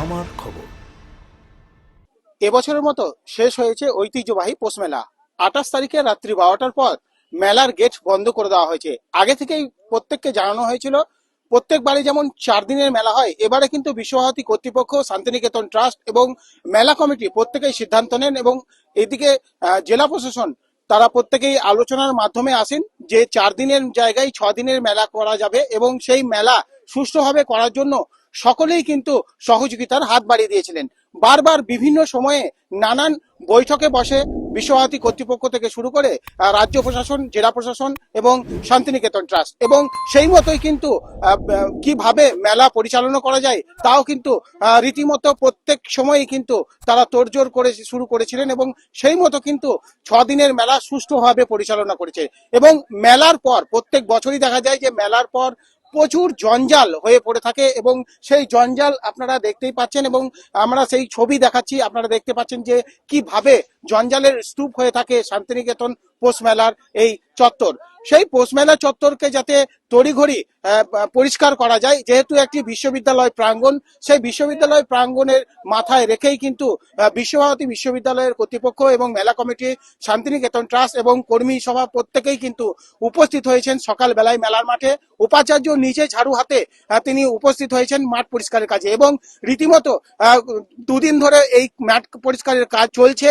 আমার খবর। এবছরের মতো শেষ হয়েছে ঐতিহ্যবাহী পৌষ মেলা। আঠাশ তারিখে রাত্রি বারোটার পর মেলার গেট বন্ধ করে দেওয়া হয়েছে। আগে থেকেই প্রত্যেককে জানানো হয়েছিল, প্রত্যেকবারে যেমন চার দিনের মেলা হয়, এবারে কিন্তু বিশ্বভারতী কর্তৃপক্ষ, শান্তিনিকেতন ট্রাস্ট এবং মেলা কমিটি প্রত্যেকেই সিদ্ধান্ত নেন এবং এদিকে জেলা প্রশাসন, তারা প্রত্যেকেই আলোচনার মাধ্যমে আসেন যে চার দিনের জায়গায় ছ দিনের মেলা করা যাবে এবং সেই মেলা সুষ্ঠুভাবে করার জন্য সকলেই কিন্তু সহযোগিতার হাত বাড়িয়ে দিয়েছিলেন। বারবার বিভিন্ন সময়ে নানান বৈঠকে বসে বিশ্বভারতী কর্তৃপক্ষ থেকে শুরু করে রাজ্য প্রশাসন, জেলা প্রশাসন এবং শান্তিনিকেতন ট্রাস্ট এবং সেই মতোই কিন্তু কীভাবে মেলা পরিচালনা করা যায় তাও কিন্তু রীতিমতো প্রত্যেক সময়ই কিন্তু তারা তোড়জোড় করে শুরু করেছিলেন এবং সেই মতো কিন্তু ছদিনের মেলা সুষ্ঠুভাবে পরিচালনা করেছে। এবং মেলার পর প্রত্যেক বছরই দেখা যায় যে মেলার পর প্রচুর জঞ্জাল হয়ে পড়ে থাকে এবং সেই জঞ্জাল আপনারা দেখতেই পাচ্ছেন এবং আমরা সেই ছবি দেখাচ্ছি। আপনারা দেখতে পাচ্ছেন যে কীভাবে জঞ্জালের স্তূপ হয়ে থাকে শান্তিনিকেতন পৌষ মেলার এই চত্বর। সেই পৌষ মেলা চত্বরকে যাতে তড়িঘড়ি পরিষ্কার করা যায়, যেহেতু একটি বিশ্ববিদ্যালয় প্রাঙ্গণ, সেই বিশ্ববিদ্যালয় প্রাঙ্গণের মাথায় রেখেই কিন্তু বিশ্বভারতী বিশ্ববিদ্যালয়ের কর্তৃপক্ষ এবং মেলা কমিটি, শান্তিনিকেতন ট্রাস্ট এবং কর্মী সভা প্রত্যেকেই কিন্তু উপস্থিত হয়েছেন সকালবেলায় মেলার মাঠে। উপাচার্য নিজে ঝাড়ু হাতে তিনি উপস্থিত হয়েছেন মাঠ পরিষ্কারের কাজে এবং রীতিমতো দুদিন ধরে এই মাঠ পরিষ্কারের কাজ চলছে।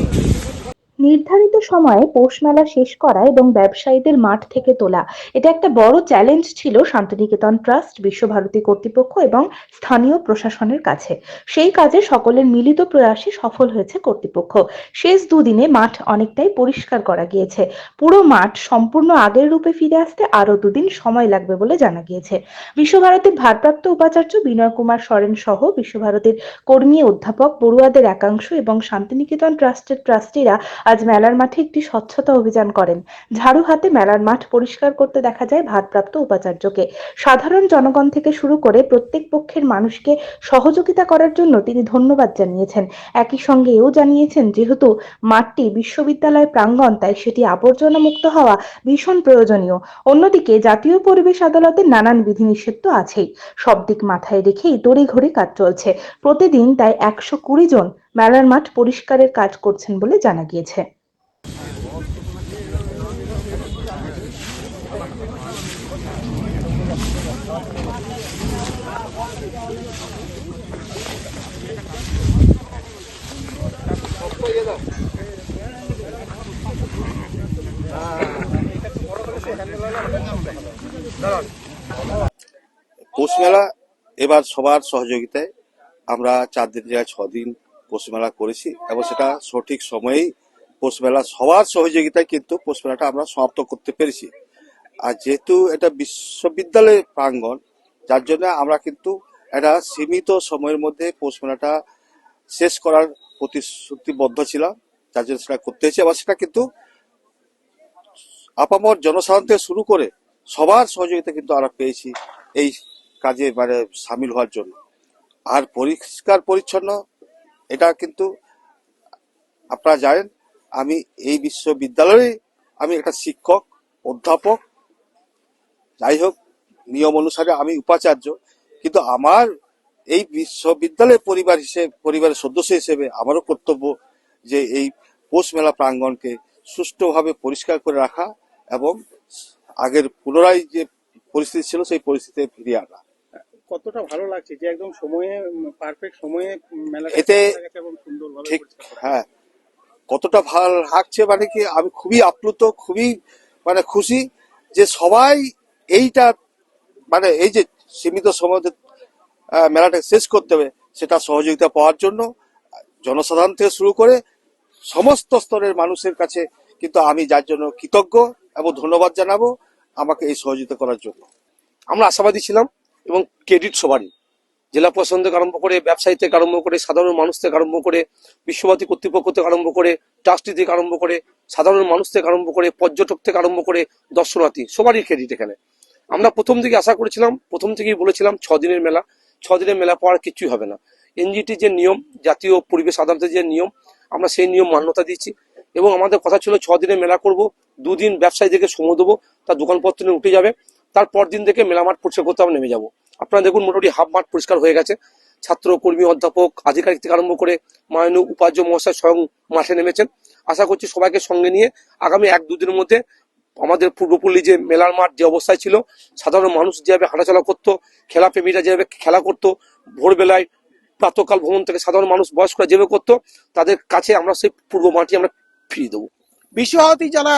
নির্ধারিত সময়ে পৌষ মেলা শেষ করা এবং ব্যবসায়ীদের মাঠ থেকে তোলা, এটা একটা বড় চ্যালেঞ্জ ছিল শান্তিনিকেতন ট্রাস্ট, বিশ্বভারতী কর্তৃপক্ষ এবং স্থানীয় প্রশাসনের কাছে। সেই কাজে সকলের মিলিত প্রয়াসে সফল হয়েছে কর্তৃপক্ষ। শেষ দুদিনে মাঠ অনেকটাই পরিষ্কার করা গিয়েছে। পুরো মাঠ সম্পূর্ণ আগের রূপে ফিরে আসতে আরও দুদিন সময় লাগবে বলে জানা গিয়েছে। বিশ্বভারতীর ভারপ্রাপ্ত উপাচার্য বিনয় কুমার সরেন সহ বিশ্বভারতীর কর্মী অধ্যাপক, পড়ুয়াদের একাংশ এবং শান্তিনিকেতন ট্রাস্টের ট্রাস্টিরা আজ মেলার মাঠে একটি স্বচ্ছতা অভিযান করেন। ঝাড়ু হাতে মেলার মাঠ পরিষ্কার করতে দেখা যায় ভারপ্রাপ্ত উপাচার্যকে। সাধারণ জনগণ থেকে শুরু করে প্রত্যেক পক্ষের মানুষকে সহযোগিতা করার জন্য তিনি ধন্যবাদ জানিয়েছেন। একই সঙ্গে এও জানিয়েছেন, যেহেতু মাঠটি বিশ্ববিদ্যালয় প্রাঙ্গণ, তাই সেটি আবর্জনা মুক্ত হওয়া ভীষণ প্রয়োজনীয়। অন্যদিকে জাতীয় পরিবেশ আদালতের নানান বিধিনিষেধ তো আছেই। সব দিক মাথায় রেখেই তড়িঘড়ি কাজ চলছে। প্রতিদিন তাই একশো কুড়ি জন মেলার মাঠ পরিষ্কারের কাজ করছেন বলে জানা গিয়েছে। পৌষ মেলা এবার সবার সহযোগিতায় আমরা চার দিন জায়গায় ছ দিন পৌষ মেলা করেছি এবং সেটা সঠিক সময়েই পৌষ মেলা সবার সহযোগিতায় কিন্তু পৌষ মেলাটা আমরা সমাপ্ত করতে পেরেছি। আর যেহেতু এটা বিশ্ববিদ্যালয়ের প্রাঙ্গণ, যার জন্য আমরা কিন্তু একটা সীমিত সময়ের মধ্যে পৌষ মেলাটা শেষ করার প্রতিশ্রুতিবদ্ধ ছিলাম, যার জন্য সেটা করতে হয়েছে এবং সেটা কিন্তু আপামর জনসাধারণ থেকে শুরু করে সবার সহযোগিতা কিন্তু আমরা পেয়েছি এই কাজে মানে সামিল হওয়ার জন্য। আর পরিষ্কার পরিচ্ছন্ন এটা কিন্তু আপনারা জানেন, আমি এই বিশ্ববিদ্যালয়ে আমি একটা শিক্ষক, অধ্যাপক, যাই হোক, নিয়ম অনুসারে আমি উপাচার্য, কিন্তু আমার এই বিশ্ববিদ্যালয়ের পরিবার হিসেবে, পরিবারের সদস্য হিসেবে আমারও কর্তব্য যে এই পৌষ মেলা প্রাঙ্গণকে সুষ্ঠুভাবে পরিষ্কার করে রাখা এবং আগের পুনরায় যে পরিস্থিতি ছিল, সেই পরিস্থিতিতে ফিরিয়ে আনা। কতটা ভালো লাগছে যে একদম সময়ে পারফেক্ট সময়ে মেলা এতে- সুন্দরভাবে ঠিক হ্যাঁ কতটা ভালো লাগছে মানে কি আমি খুবই আপ্লুত খুবই মানে খুশি যে সবাই এইটা মানে এই যে সীমিত সময় মেলাটা শেষ করতে হবে সেটা সহযোগিতা পাওয়ার জন্য জনসাধারণ থেকে শুরু করে সমস্ত স্তরের মানুষের কাছে কিন্তু আমি যার জন্য কৃতজ্ঞ এবং ধন্যবাদ জানাব আমাকে এই সহযোগিতা করার জন্য। আমরা আশাবাদী ছিলাম। এবং ক্রেডিট সবারই। জেলা প্রশাসন থেকে আরম্ভ করে ব্যবসায়ী থেকে আরম্ভ করে, সাধারণ মানুষ থেকে আরম্ভ করে বিশ্বভারতী কর্তৃপক্ষ থেকে আরম্ভ করে ট্রাস্টি থেকে আরম্ভ করে, সাধারণ মানুষ থেকে আরম্ভ করে পর্যটক থেকে আরম্ভ করে, দর্শনার্থী, সবারই ক্রেডিট এখানে। আমরা প্রথম থেকে আশা করেছিলাম, প্রথম থেকেই বলেছিলাম, ছ দিনের মেলা, ছ দিনের মেলা পাওয়ার কিছুই হবে না। এনজিটি যে নিয়ম, জাতীয় পরিবেশ আদালতের যে নিয়ম, আমরা সেই নিয়ম মান্যতা দিচ্ছি এবং আমাদের কথা ছিল ছ দিনের মেলা করব, দুদিন ব্যবসায়ী ব্যবসায়ীদেরকে সময় দেবো, তার দোকানপত্র উঠে যাবে। তারপর দিন থেকে মেলা মাঠ পরিষ্কার করতে আমরা নেমে যাব। আপনারা দেখুন মোটামুটি হাফ মাঠ পরিষ্কার হয়ে গেছে। ছাত্র, কর্মী, অধ্যাপক, আধিকারিক থেকে আরম্ভ করে মাননীয় উপার্য মহাশয় স্বয়ং মাঠে নেমেছেন। আশা করছি সবাইকে সঙ্গে নিয়ে আগামী এক দুদিনের মধ্যে আমাদের পূর্বপল্লী যে মেলার মাঠ যে অবস্থায় ছিল, সাধারণ মানুষ যেভাবে হাঁটাচলা করতো, খেলা প্রেমীরা যেভাবে খেলা করতো, ভোরবেলায় প্রাতকাল ভ্রমণ থেকে সাধারণ মানুষ বয়স্করা যেভাবে করতো, তাদের কাছে আমরা সেই পূর্ব মাটি আমরা ফিরিয়ে দেবো। বিশ্বভারতী যারা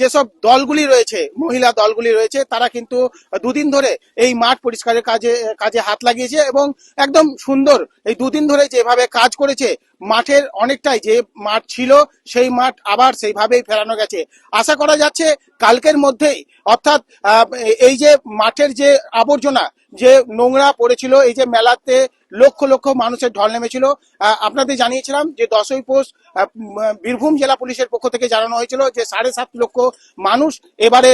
যেসব দলগুলি রয়েছে, মহিলা দলগুলি রয়েছে, তারা কিন্তু দুদিন ধরে এই মাঠ পরিষ্কারের কাজে কাজে হাত লাগিয়েছে এবং একদম সুন্দর এই দুদিন ধরে যেভাবে কাজ করেছে, মাঠের অনেকটাই যে মাঠ ছিল, সেই মাঠ আবার সেইভাবেই ফেরানো গেছে। আশা করা যাচ্ছে কালকের মধ্যেই, অর্থাৎ এই যে মাঠের যে আবর্জনা, যে নোংরা পড়েছিল, এই যে মেলাতে লক্ষ লক্ষ মানুষের ঢল নেমেছিল। আপনাদের জানিয়েছিলাম যে দশই পোষ বীরভূম জেলা পুলিশের পক্ষ থেকে জানানো হয়েছিল যে সাড়ে সাত লক্ষ মানুষ এবারে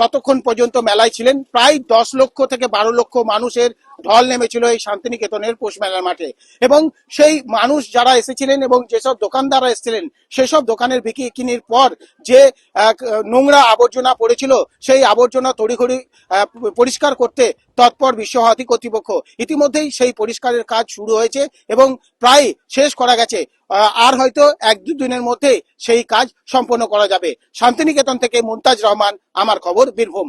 ততক্ষণ পর্যন্ত মেলায় ছিলেন। প্রায় দশ লক্ষ থেকে বারো লক্ষ মানুষের ঢল নেমেছিল এই শান্তিনিকেতনের মেলার মাঠে। এবং সেই মানুষ যারা এসেছিলেন এবং যেসব দোকানদাররা এসেছিলেন, সেসব দোকানের বিক্রিকিনির পর যে নোংরা আবর্জনা পড়েছিল, সেই আবর্জনা তড়িঘড়ি পরিষ্কার করতে তৎপর বিশ্বভারতী কর্তৃপক্ষ। ইতিমধ্যেই সেই পরিষ্কারের কাজ শুরু হয়েছে এবং প্রায় শেষ করা গেছে। আর হয়তো এক দু দিনের মধ্যে সেই কাজ সম্পন্ন করা যাবে। শান্তিনিকেতন থেকে মুমতাজ রহমান, আমার খবর বীরভূম।